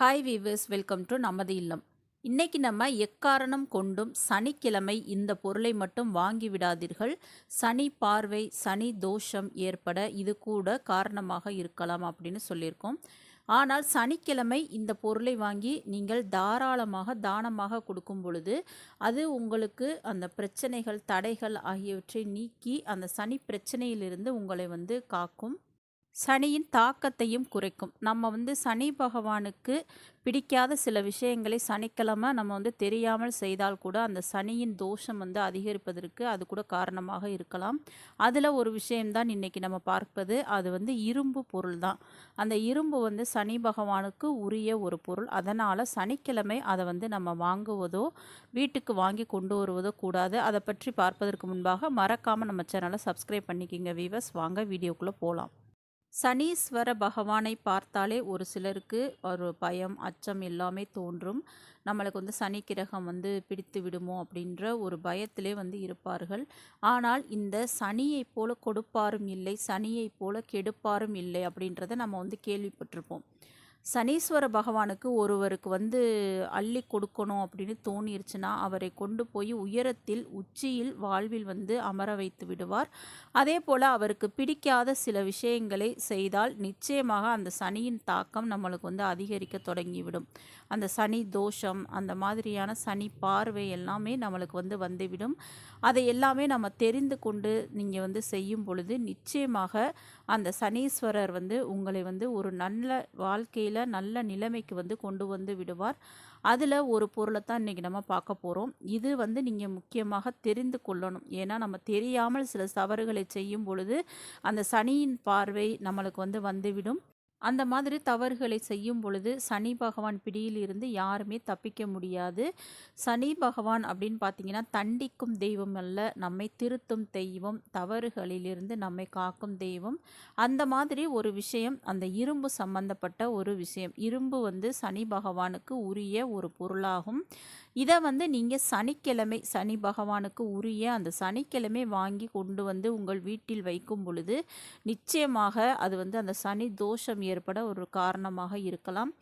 Hi viewers welcome to நமது இல்லம். இன்னைக்கு நம்ம எக்காரணம் கொண்டும் சனிக்கிழமை இந்த பொருளை மட்டும் வாங்கி விடாதீர்கள். சனி பார்வை சனி தோஷம் ஏற்பட இது கூட காரணமாக இருக்கலாம் அப்படின்னு சொல்லியிருக்கோம். ஆனால் சனிக்கிழமை இந்த பொருளை வாங்கி நீங்கள் தாராளமாக தானமாக கொடுக்கும் பொழுது அது உங்களுக்கு அந்த பிரச்சனைகள் தடைகள் ஆகியவற்றை நீக்கி அந்த சனி பிரச்சனையிலிருந்து உங்களை வந்து காக்கும். சனியின் தாக்கத்தையும் குறைக்கும். நம்ம வந்து சனி பகவானுக்கு பிடிக்காத சில விஷயங்களை சனிக்கிழமை நம்ம வந்து தெரியாமல் செய்தால் கூட அந்த சனியின் தோஷம் வந்து அதிகரிப்பதற்கு அது கூட காரணமாக இருக்கலாம். அதில் ஒரு விஷயம்தான் இன்றைக்கி நம்ம பார்ப்பது. அது வந்து இரும்பு பொருள் தான் அந்த இரும்பு வந்து சனி பகவானுக்கு உரிய ஒரு பொருள். அதனால் சனிக்கிழமை அதை வந்து நம்ம வாங்குவதோ வீட்டுக்கு வாங்கி கொண்டு வருவதோ கூடாது. அதை பற்றி பார்ப்பதற்கு முன்பாக மறக்காமல் நம்ம சேனலை சப்ஸ்கிரைப் பண்ணிக்கிங்க வீவர்ஸ் வாங்க வீடியோக்குள்ளே போகலாம் சனீஸ்வர பகவானை பார்த்தாலே ஒரு சிலருக்கு ஒரு பயம் அச்சம் எல்லாமே தோன்றும். நம்மளுக்கு வந்து சனி கிரகம் வந்து பிடித்து விடுமோ அப்படின்ற ஒரு பயத்திலே வந்து இருப்பார்கள். ஆனால் இந்த சனியைப் போல கொடுப்பாரும் இல்லை சனியைப் போல கெடுப்பாரும் இல்லை அப்படின்றத நம்ம வந்து கேள்விப்பட்டிருப்போம். சனீஸ்வர பகவானுக்கு ஒருவருக்கு வந்து அள்ளி கொடுக்கணும் அப்படின்னு தோணிருச்சுன்னா அவரை கொண்டு போய் உயரத்தில் உச்சியில் வாழ்வில் வந்து அமர வைத்து விடுவார். அதே போல் அவருக்கு பிடிக்காத சில விஷயங்களை செய்தால் நிச்சயமாக அந்த சனியின் தாக்கம் நம்மளுக்கு வந்து அதிகரிக்க தொடங்கிவிடும். அந்த சனி தோஷம் அந்த மாதிரியான சனி பார்வை எல்லாமே நம்மளுக்கு வந்து வந்துவிடும். அதை எல்லாமே நம்ம தெரிந்து கொண்டு நீங்கள் வந்து செய்யும் பொழுது நிச்சயமாக அந்த சனீஸ்வரர் வந்து உங்களை வந்து ஒரு நல்ல வாழ்க்கையில் நல்ல நிலைமைக்கு வந்து கொண்டு வந்து விடுவார். அதில் ஒரு பொருளை தான் இன்றைக்கி நம்ம பார்க்க போகிறோம் இது வந்து நீங்கள் முக்கியமாக தெரிந்து கொள்ளணும். ஏன்னா நம்ம தெரியாமல் சில தவறுகளை செய்யும் பொழுது அந்த சனியின் பார்வை நம்மளுக்கு வந்து வந்துவிடும். அந்த மாதிரி தவறுகளை செய்யும் பொழுது சனி பகவான் பிடியில் இருந்து யாருமே தப்பிக்க முடியாது. சனி பகவான் அப்படின்னு பார்த்தீங்கன்னா தண்டிக்கும் தெய்வம் அல்ல நம்மை திருத்தும் தெய்வம் தவறுகளிலிருந்து நம்மை காக்கும் தெய்வம். அந்த மாதிரி ஒரு விஷயம் அந்த இரும்பு சம்பந்தப்பட்ட ஒரு விஷயம். இரும்பு வந்து சனி பகவானுக்கு உரிய ஒரு பொருளாகும். இதை வந்து நீங்கள் சனிக்கிழமை சனி பகவானுக்கு உரிய அந்த சனிக்கிழமை வாங்கி கொண்டு வந்து உங்கள் வீட்டில் வைக்கும் பொழுது நிச்சயமாக அது வந்து அந்த சனி தோஷம் ஏற்பட ஒரு காரணமாக இருக்கலாம்.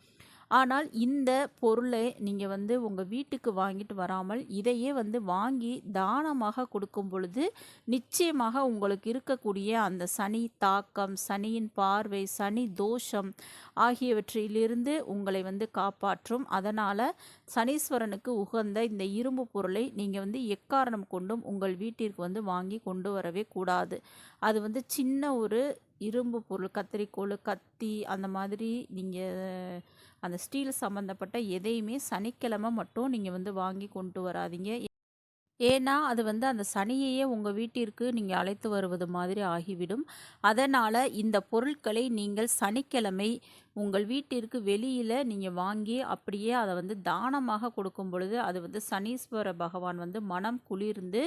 ஆனால் இந்த பொருளை நீங்கள் வந்து உங்கள் வீட்டுக்கு வாங்கிட்டு வராமல் இதையே வந்து வாங்கி தானமாக கொடுக்கும் பொழுது நிச்சயமாக உங்களுக்கு இருக்கக்கூடிய அந்த சனி தாக்கம் சனியின் பார்வை சனி தோஷம் ஆகியவற்றிலிருந்து உங்களை வந்து காப்பாற்றும். அதனால் சனீஸ்வரனுக்கு உகந்த இந்த இரும்பு பொருளை நீங்கள் வந்து எக்காரணம் கொண்டும் உங்கள் வீட்டிற்கு வந்து வாங்கி கொண்டு வரவே கூடாது. அது வந்து சின்ன ஒரு இரும்பு பொருள் கத்திரிக்கோள் கத்தி அந்த மாதிரி நீங்கள் அந்த ஸ்டீல் சம்மந்தப்பட்ட எதையுமே சனிக்கிழமை மட்டும் நீங்கள் வந்து வாங்கி கொண்டு வராதீங்க. ஏன்னா அது வந்து அந்த சனியையே உங்கள் வீட்டிற்கு நீங்கள் அழைத்து வருவது மாதிரி ஆகிவிடும். அதனால் இந்த பொருட்களை நீங்கள் சனிக்கிழமை உங்கள் வீட்டிற்கு வெளியில் நீங்கள் வாங்கி அப்படியே அதை வந்து தானமாக கொடுக்கும் பொழுது அது வந்து சனீஸ்வர பகவான் வந்து மனம் குளிர்ந்து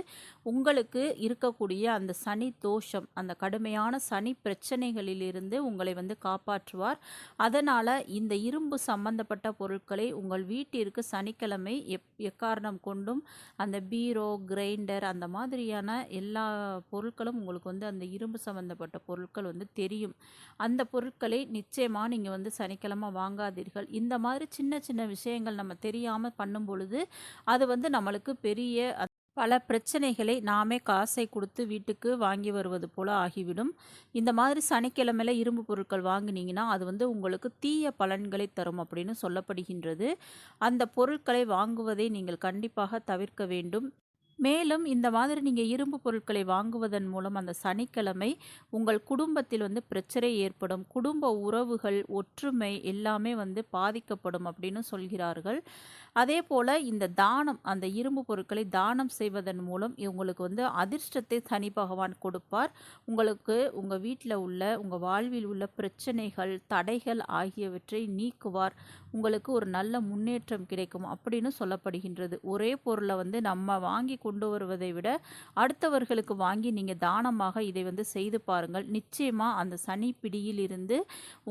உங்களுக்கு இருக்கக்கூடிய அந்த சனி தோஷம் அந்த கடுமையான சனி பிரச்சனைகளிலிருந்து உங்களை வந்து காப்பாற்றுவார். அதனால் இந்த இரும்பு சம்பந்தப்பட்ட பொருட்களை உங்கள் வீட்டிற்கு சனிக்கிழமை எப் எக்காரணம் கொண்டும் அந்த பீரோ கிரைண்டர் அந்த மாதிரியான எல்லா பொருட்களும் உங்களுக்கு வந்து அந்த இரும்பு சம்பந்தப்பட்ட பொருட்கள் வந்து தெரியும். அந்த பொருட்களை நிச்சயமாக நீங்கள் வந்து வந்து சனிக்கிழமை வாங்காதீர்கள். இந்த மாதிரி சின்ன சின்ன விஷயங்கள் நம்ம தெரியாமல் பண்ணும் பொழுது அது வந்து நம்மளுக்கு பெரிய பல பிரச்சனைகளை நாமே காசை கொடுத்து வீட்டுக்கு வாங்கி வருவது போல் ஆகிவிடும். இந்த மாதிரி சனிக்கிழமையில் இரும்பு பொருட்கள் வாங்கினீங்கன்னா அது வந்து உங்களுக்கு தீய பலன்களை தரும் அப்படின்னு சொல்லப்படுகின்றது. அந்த பொருட்களை வாங்குவதை நீங்கள் கண்டிப்பாக தவிர்க்க வேண்டும். மேலும் இந்த மாதிரி நீங்கள் இரும்பு பொருட்களை வாங்குவதன் மூலம் அந்த சனிக்கிழமை உங்கள் குடும்பத்தில் வந்து பிரச்சனை ஏற்படும். குடும்ப உறவுகள் ஒற்றுமை எல்லாமே வந்து பாதிக்கப்படும் அப்படின்னு சொல்கிறார்கள். அதே போல் இந்த தானம் அந்த இரும்பு பொருட்களை தானம் செய்வதன் மூலம் உங்களுக்கு வந்து அதிர்ஷ்டத்தை சனி பகவான் கொடுப்பார். உங்களுக்கு உங்கள் வீட்டில் உள்ள உங்கள் வாழ்வில் உள்ள பிரச்சனைகள் தடைகள் ஆகியவற்றை நீக்குவார். உங்களுக்கு ஒரு நல்ல முன்னேற்றம் கிடைக்கும் அப்படின்னு சொல்லப்படுகின்றது. ஒரே பொருளை வந்து நம்ம வாங்கி கொண்டு வருவதை விட அடுத்தவர்களுக்கு வாங்கி நீங்கள் தானமாக இதை வந்து செய்து பாருங்கள். நிச்சயமாக அந்த சனி பிடியில் இருந்து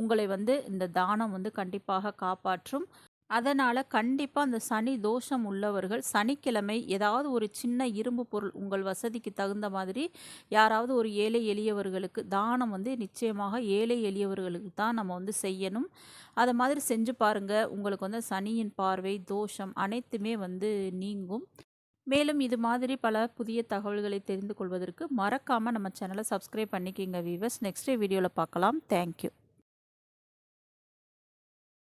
உங்களை வந்து இந்த தானம் வந்து கண்டிப்பாக காப்பாற்றும். அதனால் கண்டிப்பாக அந்த சனி தோஷம் உள்ளவர்கள் சனிக்கிழமை ஏதாவது ஒரு சின்ன இரும்பு பொருள் உங்கள் வசதிக்கு தகுந்த மாதிரி யாராவது ஒரு ஏழை எளியவர்களுக்கு தானம் வந்து நிச்சயமாக ஏழை எளியவர்களுக்கு தான் நம்ம வந்து செய்யணும். அதை மாதிரி செஞ்சு பாருங்கள் உங்களுக்கு வந்து சனியின் பார்வை தோஷம் அனைத்துமே வந்து நீங்கும். மேலும் இது மாதிரி பல புதிய தகவல்களை தெரிந்து கொள்வதற்கு மறக்காமல் நம்ம சேனலை சப்ஸ்கிரைப் பண்ணிக்கிங்க வீவர்ஸ் நெக்ஸ்ட் வீடியோவில் பார்க்கலாம். தேங்க்யூ